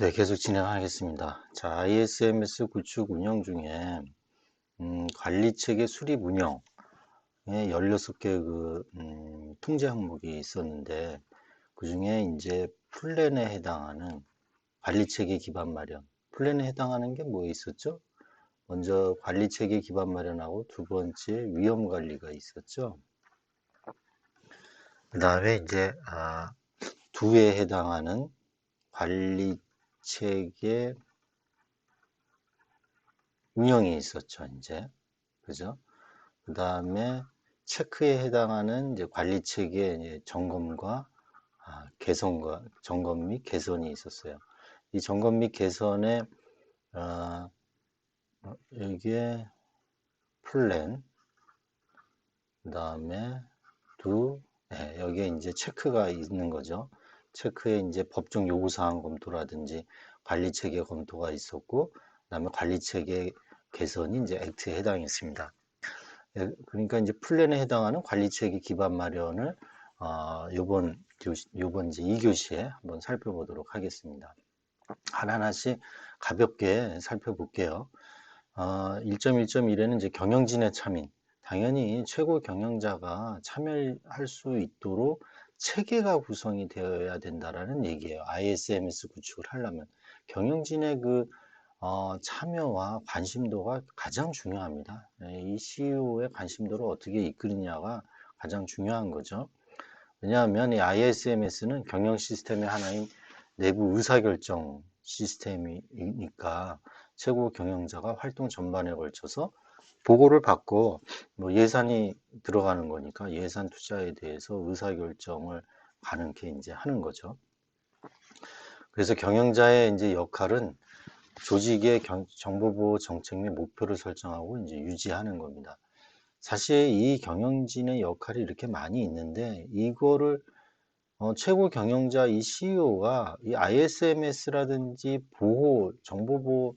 네, 계속 진행하겠습니다. 자, ISMS 구축 운영 중에 음, 관리 체계 수립 운영에 16개 그 음, 통제 항목이 있었는데 그 중에 이제 플랜에 해당하는 관리 체계 기반 마련. 플랜에 해당하는 게 뭐 있었죠? 먼저 관리 체계 기반 마련하고 두 번째 위험 관리가 있었죠. 그 다음에 이제 아, 두에 해당하는 관리 체계 운영이 있었죠, 이제. 그죠? 그 다음에 체크에 해당하는 이제 관리 체계 점검과 아, 개선과 점검 및 개선이 있었어요. 이 점검 및 개선에 어, 이게 플랜 그 다음에 두 네, 여기에 이제 체크가 있는 거죠. 체크에 이제 법정 요구사항 검토라든지 관리 체계 검토가 있었고, 그다음에 관리 체계 개선이 이제 액트에 해당했습니다. 예, 그러니까 이제 플랜에 해당하는 관리 체계 기반 마련을 어, 요번 교시, 요번 이제 2교시에 한번 살펴보도록 하겠습니다. 하나하나씩 가볍게 살펴볼게요. 어, 1.1.1에는 이제 경영진의 참인. 당연히 최고 경영자가 참여할 수 있도록 체계가 구성이 되어야 된다라는 얘기예요. ISMS 구축을 하려면 경영진의 그 어, 참여와 관심도가 가장 중요합니다. 네, 이 CEO의 관심도를 어떻게 이끌느냐가 가장 중요한 거죠. 왜냐하면 이 ISMS는 경영 시스템의 하나인 내부 의사결정 시스템이니까 최고 경영자가 활동 전반에 걸쳐서 보고를 받고 뭐 예산이 들어가는 거니까 예산 투자에 대해서 의사결정을 게 이제 하는 거죠. 그래서 경영자의 이제 역할은 조직의 정보보호 정책 및 목표를 설정하고 이제 유지하는 겁니다. 사실 이 경영진의 역할이 이렇게 많이 있는데 이거를 어, 최고 경영자 이 CEO가 이 ISMS라든지 보호 정보보호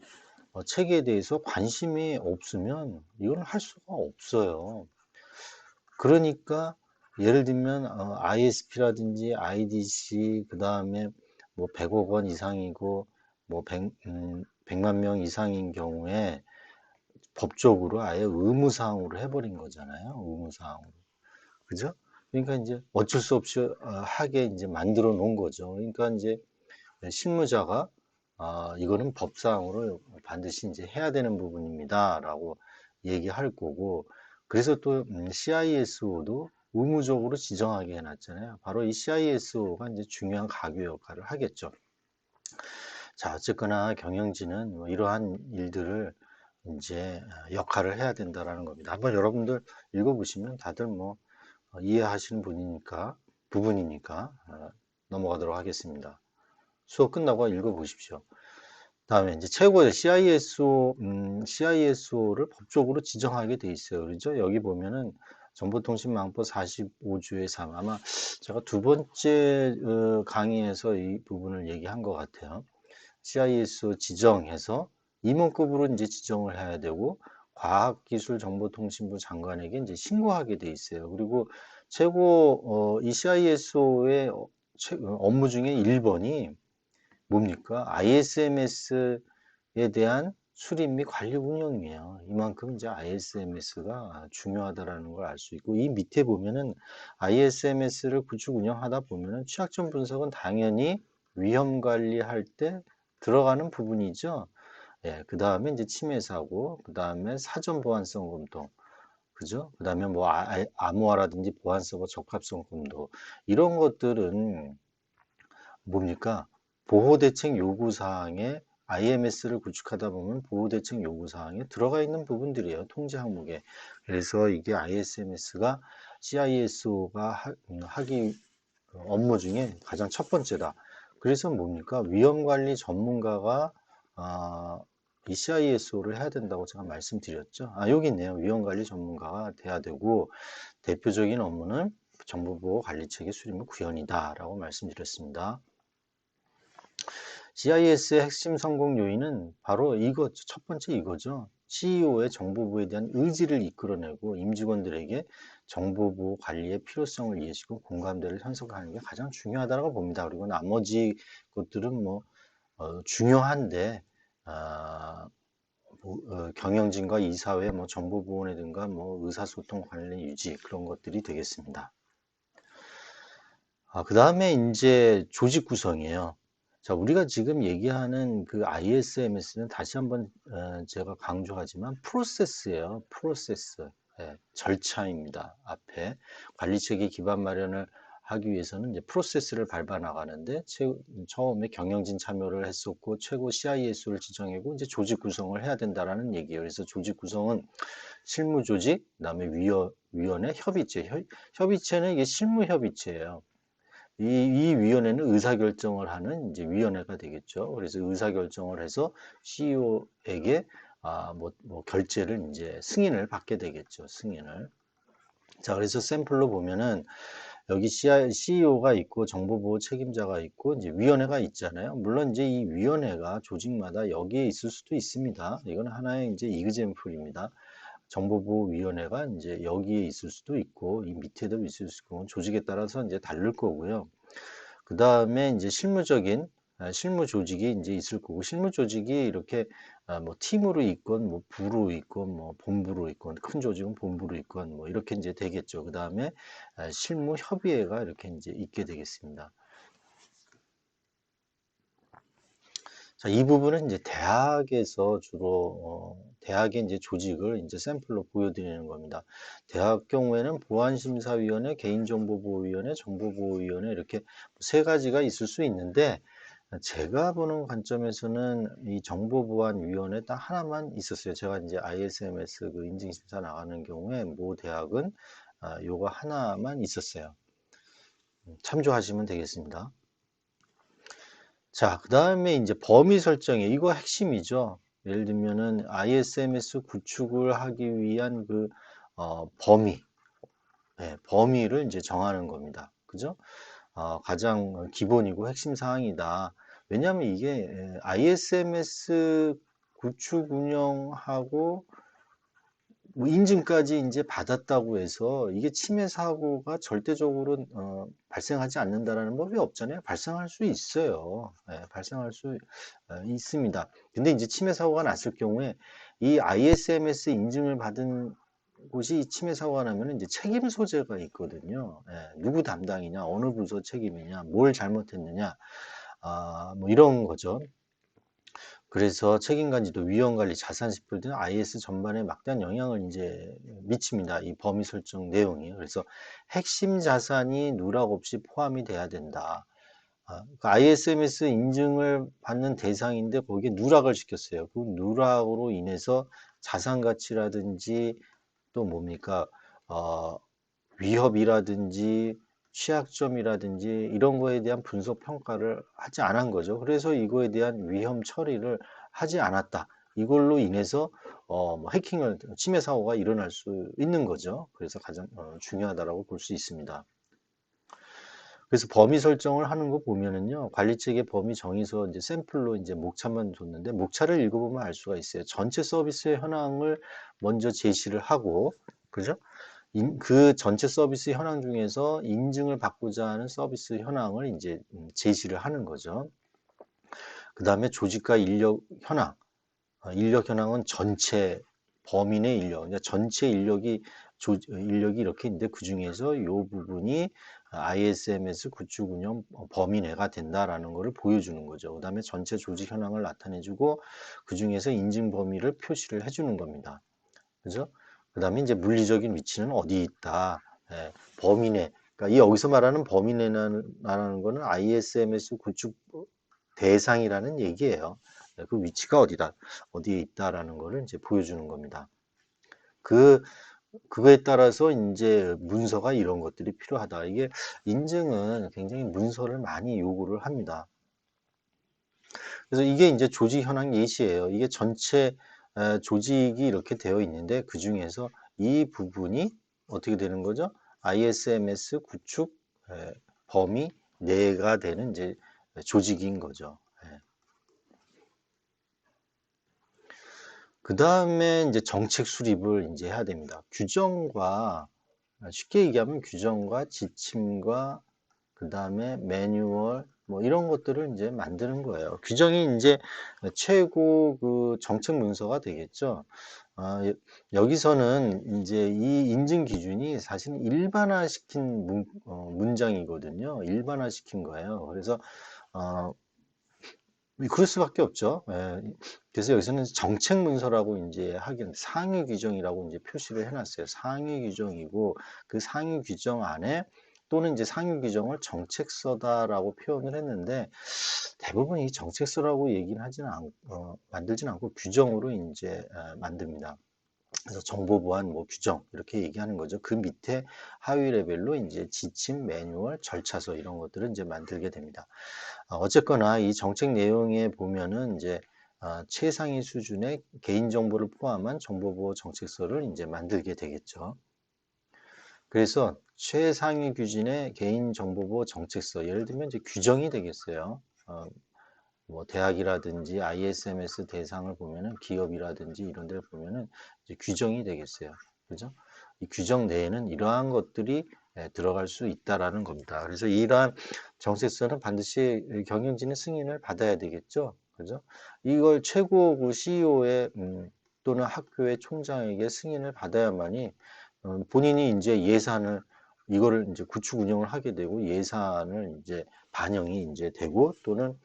어, 체계에 대해서 관심이 없으면 이건 할 수가 없어요. 그러니까 예를 들면 어, ISP라든지 IDC 그 다음에 뭐 100억 원 이상이고 뭐 100, 음, 100만 명 이상인 경우에 법적으로 아예 의무사항으로 해버린 거잖아요. 의무사항으로. 그죠? 그러니까 이제 어쩔 수 없이 어, 하게 이제 만들어 놓은 거죠. 그러니까 이제 실무자가 아, 이거는 법상으로 반드시 이제 해야 되는 부분입니다 라고 얘기할 거고 그래서 또 음, CISO도 의무적으로 지정하게 해놨잖아요. 바로 이 CISO가 이제 중요한 가교 역할을 하겠죠. 자, 어쨌거나 경영진은 뭐 이러한 일들을 이제 역할을 해야 된다라는 겁니다. 한번 여러분들 읽어보시면 다들 뭐 어, 이해하시는 분이니까 부분이니까 어, 넘어가도록 하겠습니다. 수업 끝나고 읽어보십시오. 다음에 이제 최고의 CISO, 음, CISO를 법적으로 지정하게 돼 있어요. 그렇죠? 여기 보면은 정보통신망법 45조의 3. 아마 제가 두 번째 어, 강의에서 이 부분을 얘기한 것 같아요. CISO 지정해서 임원급으로 이제 지정을 해야 되고 과학기술정보통신부 장관에게 이제 신고하게 돼 있어요. 그리고 최고 어, 이 CISO의 업무 중에 1번이 뭡니까? ISMS에 대한 수립 및 관리 운영이에요. 이만큼 이제 ISMS가 중요하다라는 걸 알 수 있고 이 밑에 보면은 ISMS를 구축 운영하다 보면은 취약점 분석은 당연히 위험 관리할 때 들어가는 부분이죠. 예, 그 다음에 이제 침해 사고, 그 다음에 사전 보안성 검토, 그죠? 그 다음에 뭐 아, 암호화라든지 보안 서버 적합성 검토 이런 것들은 뭡니까? 보호대책 요구사항에 IMS를 구축하다 보면 보호대책 요구사항에 들어가 있는 부분들이에요. 통제 항목에. 그래서 이게 ISMS가 CISO가 음, 하기 업무 중에 가장 첫 번째다. 그래서 뭡니까? 위험관리 전문가가 어, 이 CISO를 해야 된다고 제가 말씀드렸죠. 아, 여기 있네요. 위험관리 전문가가 돼야 되고 대표적인 업무는 정보보호 관리체계 수립 및 구현이다 라고 말씀드렸습니다. GIS의 핵심 성공 요인은 바로 이거 첫 번째 이거죠. CEO의 정보보호에 대한 의지를 이끌어내고 임직원들에게 정보보호 관리의 필요성을 이해시고 공감대를 형성하는 게 가장 중요하다고 봅니다. 그리고 나머지 것들은 뭐 어, 중요한데 아, 뭐, 어, 경영진과 이사회, 뭐 정보보호회든가 뭐 의사소통 관련 유지 그런 것들이 되겠습니다. 아, 그 다음에 이제 조직 구성이에요. 자, 우리가 지금 얘기하는 그 ISMS는 다시 한번 어, 제가 강조하지만 프로세스예요. 프로세스. 예, 절차입니다. 앞에 관리 체계 기반 마련을 하기 위해서는 이제 프로세스를 밟아 나가는데 처음에 경영진 참여를 했었고 최고 CIS를 지정하고 이제 조직 구성을 해야 된다라는 얘기예요. 그래서 조직 구성은 실무 조직, 그다음에 위원, 위원회, 협의체. 협의체는 이게 실무 협의체예요. 이, 이 위원회는 의사결정을 하는 이제 위원회가 되겠죠. 그래서 의사결정을 해서 CEO에게 아, 뭐, 뭐 결제를 이제 승인을 받게 되겠죠. 승인을. 자, 그래서 샘플로 보면은 여기 CEO가 있고 정보보호 책임자가 있고 이제 위원회가 있잖아요. 물론 이제 이 위원회가 조직마다 여기에 있을 수도 있습니다. 이건 하나의 이제 이그젠플입니다. 정보보호위원회가 이제 여기에 있을 수도 있고 이 밑에도 있을 수 있고 조직에 따라서 이제 다를 거고요. 그 다음에 이제 실무적인 아, 실무 조직이 이제 있을 거고 실무 조직이 이렇게 아, 뭐 팀으로 있건 뭐 부로 있건 뭐 본부로 있건 큰 조직은 본부로 있건 뭐 이렇게 이제 되겠죠. 그 다음에 아, 실무 협의회가 이렇게 이제 있게 되겠습니다. 자, 이 부분은 이제 대학에서 주로 어, 대학의 이제 조직을 이제 샘플로 보여드리는 겁니다. 대학 경우에는 보안심사위원회, 개인정보보호위원회, 정보보호위원회 이렇게 세 가지가 있을 수 있는데 제가 보는 관점에서는 이 정보보안위원회 딱 하나만 있었어요. 제가 이제 ISMS 그 인증심사 나가는 경우에 모 대학은 아, 요거 하나만 있었어요. 음, 참조하시면 되겠습니다. 자, 그 다음에 이제 범위 설정에 이거 핵심이죠. 예를 들면은 ISMS 구축을 하기 위한 그 어, 범위, 네, 범위를 이제 정하는 겁니다. 그죠? 어, 가장 기본이고 핵심 사항이다. 왜냐하면 이게 ISMS 구축 운영하고 뭐 인증까지 이제 받았다고 해서 이게 침해 사고가 절대적으로 어, 발생하지 않는다라는 법이 없잖아요. 발생할 수 있어요. 네, 발생할 수 어, 있습니다. 근데 이제 침해 사고가 났을 경우에 이 ISMS 인증을 받은 곳이 침해 사고가 나면 이제 책임 소재가 있거든요. 네, 누구 담당이냐, 어느 부서 책임이냐, 뭘 잘못했느냐, 아, 뭐 이런 거죠. 그래서 책임관리도 위험관리, 자산시풀 등 IS 전반에 막대한 영향을 이제 미칩니다. 이 범위 설정 내용이. 그래서 핵심 자산이 누락 없이 포함이 돼야 된다. 아, 그 ISMS 인증을 받는 대상인데 거기에 누락을 시켰어요. 그 누락으로 인해서 자산 가치라든지 또 뭡니까 어, 위협이라든지 취약점이라든지 이런 거에 대한 분석 평가를 하지 않은 거죠. 그래서 이거에 대한 위험 처리를 하지 않았다. 이걸로 인해서 어, 뭐 해킹을 침해 사고가 일어날 수 있는 거죠. 그래서 가장 어, 중요하다라고 볼 수 있습니다. 그래서 범위 설정을 하는 거 보면은요, 관리 체계 범위 정의서 이제 샘플로 이제 목차만 줬는데, 목차를 읽어보면 알 수가 있어요. 전체 서비스의 현황을 먼저 제시를 하고, 그죠? 그 전체 서비스 현황 중에서 인증을 받고자 하는 서비스 현황을 이제 음, 제시를 하는 거죠. 그 다음에 조직과 인력 현황. 어, 인력 현황은 전체 범인의 인력, 그러니까 전체 인력이 조, 인력이 이렇게 있는데 그 중에서 이 부분이 ISMS 구축 운영 범위내가 된다라는 것을 보여주는 거죠. 그 다음에 전체 조직 현황을 나타내주고 그 중에서 인증 범위를 표시를 해주는 겁니다. 그죠? 그 다음에 이제 물리적인 위치는 어디 있다. 예, 범위내. 그러니까 이 여기서 말하는 범위내라는 거는 ISMS 구축 대상이라는 얘기예요. 예, 그 위치가 어디다, 어디에 있다라는 거를 이제 보여주는 겁니다. 그, 그거에 따라서 이제 문서가 이런 것들이 필요하다. 이게 인증은 굉장히 문서를 많이 요구를 합니다. 그래서 이게 이제 조직 현황 예시예요. 이게 전체 조직이 이렇게 되어 있는데 그 중에서 이 부분이 어떻게 되는 거죠? ISMS 구축 범위 내가 되는 이제 조직인 거죠. 그 다음에 이제 정책 수립을 이제 해야 됩니다. 규정과 쉽게 얘기하면 규정과 지침과 그 다음에 매뉴얼, 뭐 이런 것들을 이제 만드는 거예요. 규정이 이제 최고 그 정책 문서가 되겠죠. 아, 여- 여기서는 이제 이 인증 기준이 사실 일반화 시킨 문, 어, 문장이거든요. 일반화 시킨 거예요. 그래서 어, 그럴 수밖에 없죠. 예. 그래서 여기서는 정책 문서라고 이제 하긴 상위 규정이라고 이제 표시를 해놨어요. 상위 규정이고 그 상위 규정 안에 또는 이제 상위 규정을 정책서다라고 표현을 했는데 대부분 이 정책서라고 얘기는 하지는 않, 어, 만들지는 않고 규정으로 이제 어, 만듭니다. 그래서 정보 보안 뭐 규정 이렇게 얘기하는 거죠. 그 밑에 하위 레벨로 이제 지침, 매뉴얼, 절차서 이런 것들을 이제 만들게 됩니다. 어, 어쨌거나 이 정책 내용에 보면은 이제 어, 최상위 수준의 개인 정보를 포함한 정보보호 정책서를 이제 만들게 되겠죠. 그래서 최상위 규진의 개인정보보호 정책서, 예를 들면 이제 규정이 되겠어요. 어, 뭐 대학이라든지 ISMS 대상을 보면은 기업이라든지 이런 데를 보면은 규정이 되겠어요. 그죠? 이 규정 내에는 이러한 것들이 예, 들어갈 수 있다라는 겁니다. 그래서 이러한 정책서는 반드시 경영진의 승인을 받아야 되겠죠. 그죠? 이걸 최고 그 CEO의 음, 또는 학교의 총장에게 승인을 받아야만이 어, 본인이 이제 예산을 이거를 이제 구축 운영을 하게 되고 예산을 이제 반영이 이제 되고 또는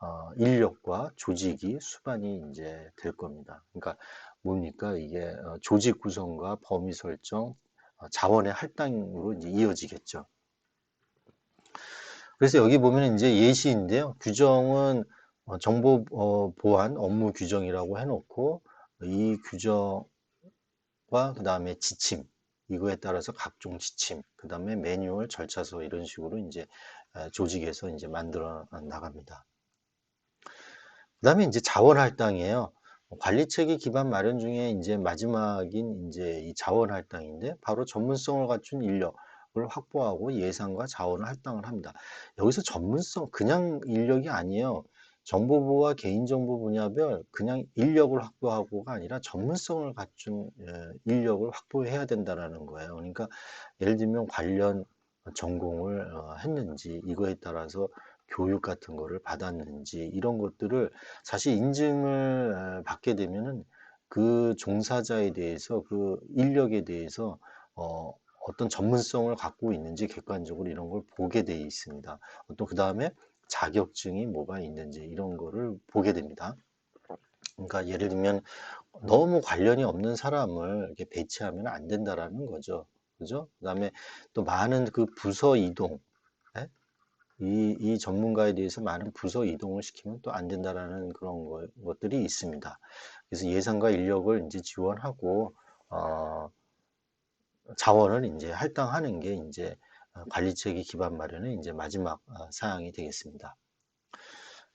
어, 인력과 조직이 수반이 이제 될 겁니다. 그러니까 뭡니까 이게 어, 조직 구성과 범위 설정, 어, 자원의 할당으로 이제 이어지겠죠. 그래서 여기 보면 이제 예시인데요. 규정은 어, 정보 어, 보안 업무 규정이라고 해놓고 이 규정과 그 다음에 지침 이거에 따라서 각종 지침, 그 다음에 매뉴얼, 절차서 이런 식으로 이제 조직에서 이제 만들어 나갑니다. 그 다음에 이제 자원 할당이에요. 관리체계 기반 마련 중에 이제 마지막인 이제 이 자원 할당인데 바로 전문성을 갖춘 인력 을 확보하고 예산과 자원을 할당을 합니다. 여기서 전문성 그냥 인력이 아니에요. 정보보호와 개인정보 분야별 그냥 인력을 확보하고가 아니라 전문성을 갖춘 예, 인력을 확보해야 된다라는 거예요. 그러니까 예를 들면 관련 전공을 어, 했는지 이거에 따라서 교육 같은 거를 받았는지 이런 것들을 사실 인증을 받게 되면은 그 종사자에 대해서 그 인력에 대해서 어, 어떤 전문성을 갖고 있는지 객관적으로 이런 걸 보게 돼 있습니다. 또 그 다음에 자격증이 뭐가 있는지 이런 거를 보게 됩니다. 그러니까 예를 들면 너무 관련이 없는 사람을 이렇게 배치하면 안 된다라는 거죠. 그죠? 그 다음에 또 많은 그 부서 이동, 네? 이, 이 전문가에 대해서 많은 부서 이동을 시키면 또 안 된다라는 그런 거, 것들이 있습니다. 그래서 예산과 인력을 이제 지원하고, 어, 자원을 이제 할당하는 게 이제 어, 관리체계 기반 마련의 이제 마지막 어, 사항이 되겠습니다.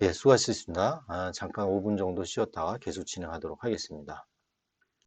예, 수고하셨습니다. 아, 잠깐 5분 정도 쉬었다가 계속 진행하도록 하겠습니다.